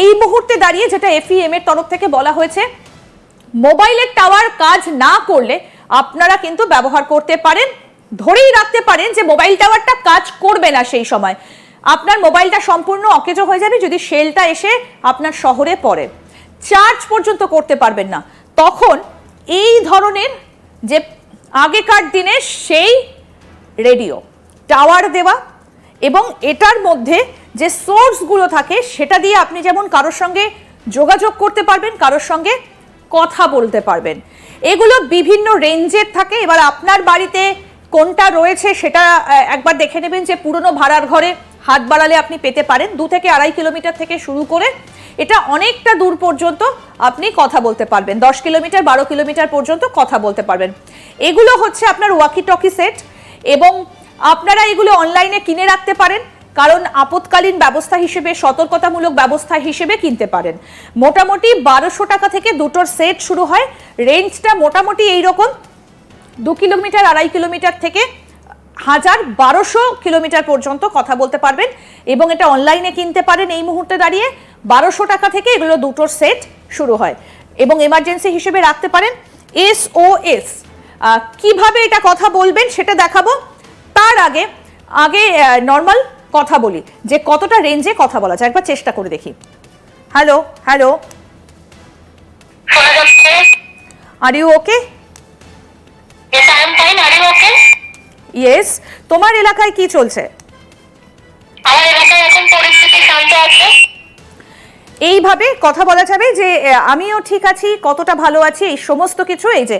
এই মুহূর্তে দাঁড়িয়ে যেটা এফইএম এর তরফ থেকে বলা হয়েছে, মোবাইলের টাওয়ার কাজ না করলে আপনারা কিন্তু ব্যবহার করতে পারেন, ধরেই রাখতে পারেন যে মোবাইল টাওয়ারটা কাজ করবে না সেই সময়। আপনার মোবাইলটা সম্পূর্ণ অকেজো হয়ে যাবে যদি সেলটা এসে আপনার শহরে পড়ে। চার্জ পর্যন্ত করতে পারবেন না। তখন এই ধরনের যে আগেকার দিনের সেই রেডিও, টাওয়ার দেওয়া এবং এটার মধ্যে যে সোর্সগুলো থাকে, সেটা দিয়ে আপনি যেমন কারোর সঙ্গে যোগাযোগ করতে পারবেন, কারোর সঙ্গে কথা বলতে পারবেন। এগুলো বিভিন্ন রেঞ্জের থাকে। এবার আপনার বাড়িতে কোনটা রয়েছে, সেটা একবার দেখে নেবেন যে পুরনো ভাড়ার ঘরে হাত বাড়ালে আপনি পেতে পারেন। দু থেকে আড়াই কিলোমিটার থেকে শুরু করে এটা অনেকটা দূর পর্যন্ত আপনি কথা বলতে পারবেন। দশ কিলোমিটার, বারো কিলোমিটার পর্যন্ত কথা বলতে পারবেন। এগুলো হচ্ছে আপনার ওয়াকি টকি সেট এবং আপনারা এগুলো অনলাইনে কিনে রাখতে পারেন, কারণ আপৎকালীন ব্যবস্থা হিসেবে, সতর্কতামূলক ব্যবস্থা হিসেবে কিনতে পারেন। মোটামুটি বারোশো টাকা থেকে দুটোর সেট শুরু হয়। রেঞ্জটা মোটামুটি এইরকম, দু কিলোমিটার, আড়াই কিলোমিটার থেকে হাজার বারোশো কিলোমিটার পর্যন্ত কথা বলতে পারবেন। এবং এটা অনলাইনে কিনতে পারেন এই মুহূর্তে দাঁড়িয়ে। বারোশো টাকা থেকে এগুলো দুটোর সেট শুরু হয়। এবং এমার্জেন্সি হিসেবে রাখতে পারেন। এস ও এস কীভাবে এটা কথা বলবেন সেটা দেখাবো। তার আগে আগে নর্মাল কথা বলি যে কতটা রেঞ্জে কথা বলা যায় একবার চেষ্টা করে দেখি। Hello hello are you okay? Yes তোমার এলাকায় কি চলছে? আমার এলাকায় এখন পরিস্থিতি শান্ত আছে। এইভাবে কথা বলা যাবে যে আমিও ঠিক আছি কতটা ভালো আছি এই সমস্ত কিছু এই যে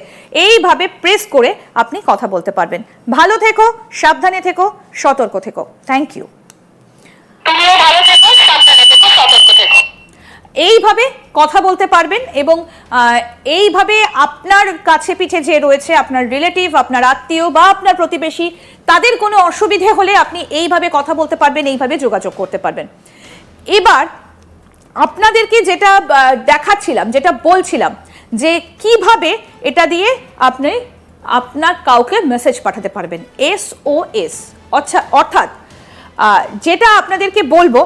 এইভাবে প্রেস করে আপনি কথা বলতে পারবেন। ভালো থেকো সাবধানে থেকো সতর্ক থেকো। থ্যাংক ইউ এইভাবে কথা বলতে পারবেন এবং এইভাবে আপনার কাছে পিঠে যে রয়েছে আপনার রিলেটিভ আপনার আত্মীয় বা আপনার প্রতিবেশী তাদের কোনো অসুবিধে হলে আপনি এইভাবে কথা বলতে পারবেন এইভাবে যোগাযোগ করতে পারবেন। এবার আপনাদেরকে যেটা দেখাচ্ছিলাম, যেটা বলছিলাম, যে কীভাবে এটা দিয়ে আপনি আপনার কাউকে মেসেজ পাঠাতে পারবেন এস ও এস অর্থাৎ যেটা আপনাদেরকে বলব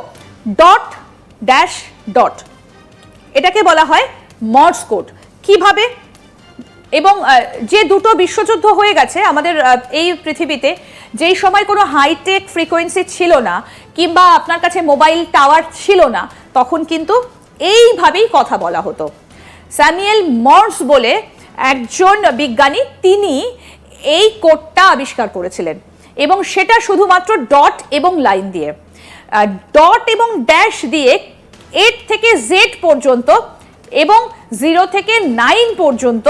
ডট ড্যাশ ডট এটাকে বলা হয় মর্স কোড কীভাবে এবং যে দুটো বিশ্বযুদ্ধ হয়ে গেছে আমাদের এই পৃথিবীতে, যেই সময় কোনো হাইটেক ফ্রিকোয়েন্সি ছিল না, কিংবা আপনার কাছে মোবাইল টাওয়ার ছিল না, তখন কিন্তু এইভাবেই কথা বলা হতো। স্যামিয়েল মর্স বলে একজন বিজ্ঞানী, তিনি এই কোডটা আবিষ্কার করেছিলেন। এবং সেটা শুধুমাত্র ডট এবং লাইন দিয়ে। ডট এবং ড্যাশ দিয়ে এইট থেকে জেড পর্যন্ত এবং জিরো থেকে নাইন পর্যন্ত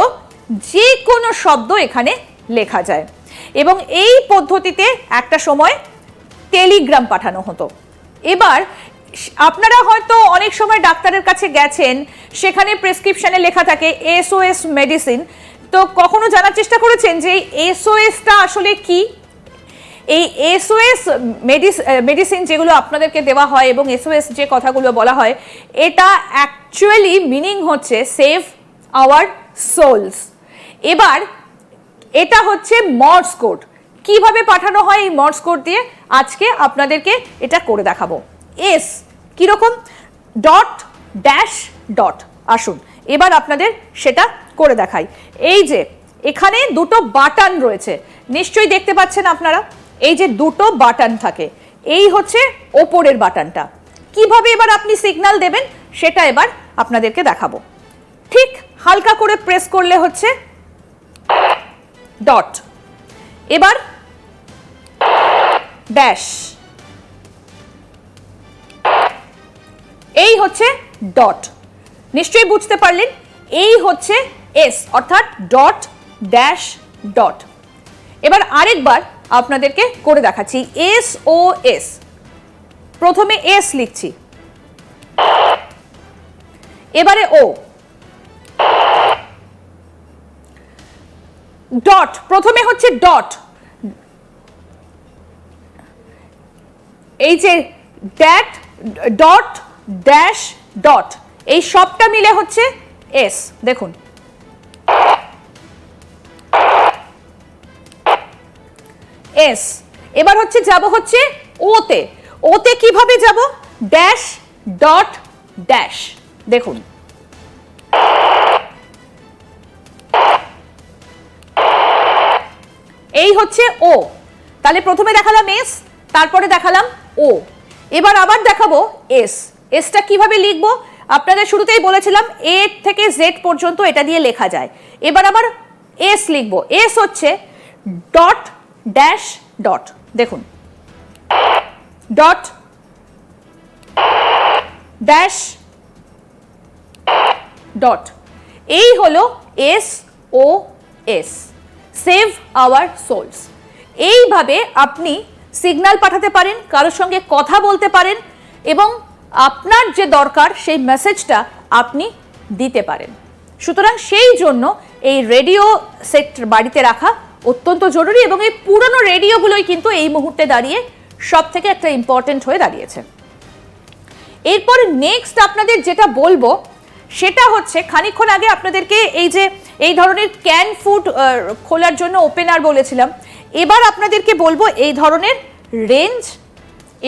যে কোনো শব্দ এখানে লেখা যায়। এবং এই পদ্ধতিতে একটা সময় টেলিগ্রাম পাঠানো হতো। এবার আপনারা হয়তো অনেক সময় ডাক্তারের কাছে গেছেন, সেখানে প্রেসক্রিপশানে লেখা থাকে এসওএস মেডিসিন। তো কখনো জানার চেষ্টা করেছেন যে এসওএসটা আসলে কি? এই এসওএস মেডিসিন যেগুলো আপনাদেরকে দেওয়া হয় এবং এসওএস যে কথাগুলো বলা হয়, এটা অ্যাকচুয়ালি মিনিং হচ্ছে সেভ আওয়ার সোলস এবার এটা হচ্ছে মর্স কোড। কীভাবে পাঠানো হয় এই মর্স কোড দিয়ে? আজকে আপনাদেরকে এটা করে দেখাবো। এস কীরকম? Dot dash dot. আসুন, এবার আপনাদের সেটা করে দেখাই। এই যে, এখানে দুটো বাটন রয়েছে। নিশ্চয়ই দেখতে পাচ্ছেন আপনারা? এই যে দুটো বাটন থাকে, এই হচ্ছে ওপরের বাটনটা। কীভাবে এবার আপনি সিগন্যাল দেবেন? সেটা এবার আপনাদেরকে দেখাবো। ঠিক হালকা করে প্রেস করলে হচ্ছে ডট। এবার ড্যাশ। এই হচ্ছে ডট। নিশ্চয়ই বুঝতে পারলেন, এই হচ্ছে এস, অর্থাৎ ডট ড্যাশ ডট। এবার আরেকবার আপনাদেরকে করে দেখাচ্ছি, এস ও এস। প্রথমে এস লিখছি। এবারে ও। ডট প্রথমে হচ্ছে ডট এই যে ড্যাট ডট ড্যাশ ডট এই সবটা মিলে হচ্ছে এস দেখুন। এস এবার হচ্ছে যাব হচ্ছে ওতে ওতে কীভাবে যাব? ড্যাশ ডট ড্যাশ দেখুন। হচ্ছে ও। তাহলে প্রথমে দেখালাম এস, তারপরে দেখালাম ও। এবার আবার দেখাবো এস। এসটা কীভাবে লিখব? আপনাদের শুরুতেই বলেছিলাম এ থেকে জেড পর্যন্ত এটা দিয়ে লেখা যায়। এবার আবার এস লিখব। এস হচ্ছে ডট ড্যাশ ডট। দেখুন। Dot dash dot. এই হলো S O S. Save our souls এইভাবে আপনি সিগন্যাল পাঠাতে পারেন, কারোর সঙ্গে কথা বলতে পারেন এবং আপনার যে দরকার সেই মেসেজটা আপনি দিতে পারেন। সুতরাং সেই জন্য এই রেডিও সেট বাড়িতে রাখা অত্যন্ত জরুরি এবং এই পুরনো রেডিওগুলোই কিন্তু এই মুহূর্তে দাঁড়িয়ে সব থেকে একটা ইম্পর্টেন্ট হয়ে দাঁড়িয়েছে। এরপর নেক্সট আপনাদের যেটা বলব সেটা হচ্ছে খানিকক্ষণ আগে আপনাদেরকে এই যে, এই ধরনের ক্যান ফুড খোলার জন্য ওপেনার বলেছিলাম। এবার আপনাদেরকে বলব এই ধরনের রেঞ্জ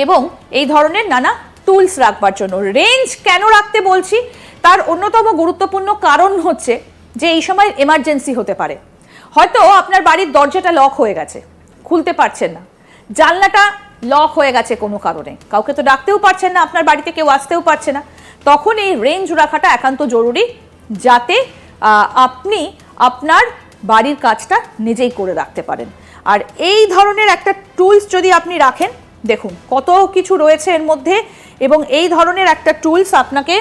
এবং এই ধরনের নানা টুলস রাখবার জন্য। রেঞ্জ কেন রাখতে বলছি? তার অন্যতম গুরুত্বপূর্ণ কারণ হচ্ছে যে এই সময় এমার্জেন্সি হতে পারে। হয়তো আপনার বাড়ির দরজাটা লক হয়ে গেছে, খুলতে পারছেন না। জানলাটা লক হয়ে গেছে কোনো কারণে। কাউকে তো ডাকতেও পারছেন না, আপনার বাড়িতে কেউ আসতেও পারছে না। তখন এই রেঞ্জ রাখাটা একান্ত জরুরি যাতে আপনি আপনার বাড়ির কাজটা নিজেই করে রাখতে পারেন। আর এই ধরনের একটা টুলস যদি আপনি রাখেন, দেখুন কত কিছু রয়েছে এর মধ্যে এবং এই ধরনের একটা টুলস আপনাকে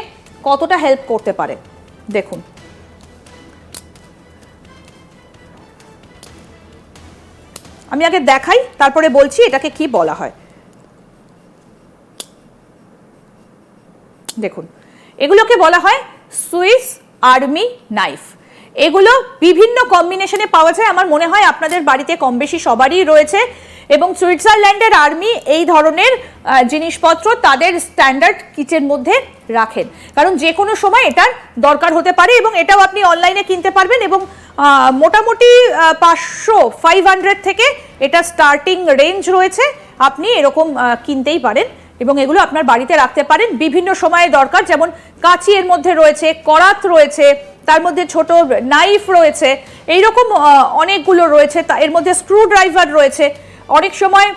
কতটা হেল্প করতে পারে। দেখুন। আমি আগে দেখাই, তারপরে বলছি এটাকে কি বলা হয়। দেখুন, এগুলোকে বলা হয় সুইস আর্মি নাইফ। এগুলো বিভিন্ন কম্বিনেশনে পাওয়া যায়, আমার মনে হয় আপনাদের বাড়িতে কম বেশি সবারই রয়েছে এবং সুইজারল্যান্ডের আর্মি এই ধরনের জিনিসপত্র তাদের স্ট্যান্ডার্ড কিচেন মধ্যে রাখেন। কারণ যে কোনো সময় এটার দরকার হতে পারে এবং এটাও আপনি অনলাইনে কিনতে পারবেন এবং মোটামুটি পাঁচশো, ফাইভ হান্ড্রেড থেকে এটা স্টার্টিং রেঞ্জ রয়েছে। আপনি এরকম কিনতেই পারেন। এবং এগুলো আপনার বাড়িতে রাখতে পারেন। বিভিন্ন সময়ে দরকার, যেমন কাঁচি এর মধ্যে রয়েছে, করাত রয়েছে, তার মধ্যে ছোট নাইফ রয়েছে, এইরকম অনেকগুলো রয়েছে। তা, এর মধ্যে স্ক্রু ড্রাইভার রয়েছে। অনেক সময়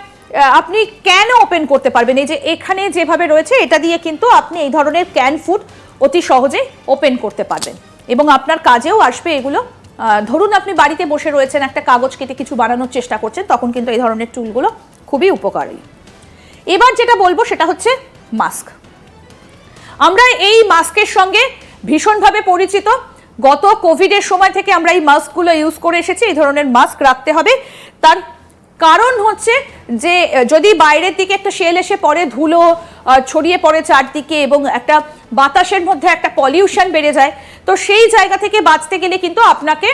আপনি ক্যান ওপেন করতে পারবেন। এই যে এখানে যেভাবে রয়েছে, এটা দিয়ে কিন্তু আপনি এই ধরনের ক্যান ফুড অতি সহজে ওপেন করতে পারবেন। এবং আপনার কাজেও আসবে এগুলো। ধরুন আপনি বাড়িতে বসে রয়েছেন, একটা কাগজ কেটে কিছু বানানোর চেষ্টা করছেন, তখন কিন্তু এই ধরনের টুলগুলো খুবই উপকারী। এবার যেটা বলব সেটা হচ্ছে মাস্ক। আমরা এই মাস্কের সঙ্গে ভীষণভাবে পরিচিত। গত কোভিডের সময় থেকে আমরা এই মাস্কগুলো ইউজ করে এসেছি, এই ধরনের মাস্ক রাখতে হবে। তার কারণ হচ্ছে যে, যদি বাইরের দিকে একটা শেল এসে পড়ে, ধুলো ছড়িয়ে পড়ে চারদিকে এবং একটা বাতাসের মধ্যে একটা পলিউশন বেড়ে যায়, তো সেই জায়গা থেকে বাঁচতে গেলে কিন্তু আপনাকে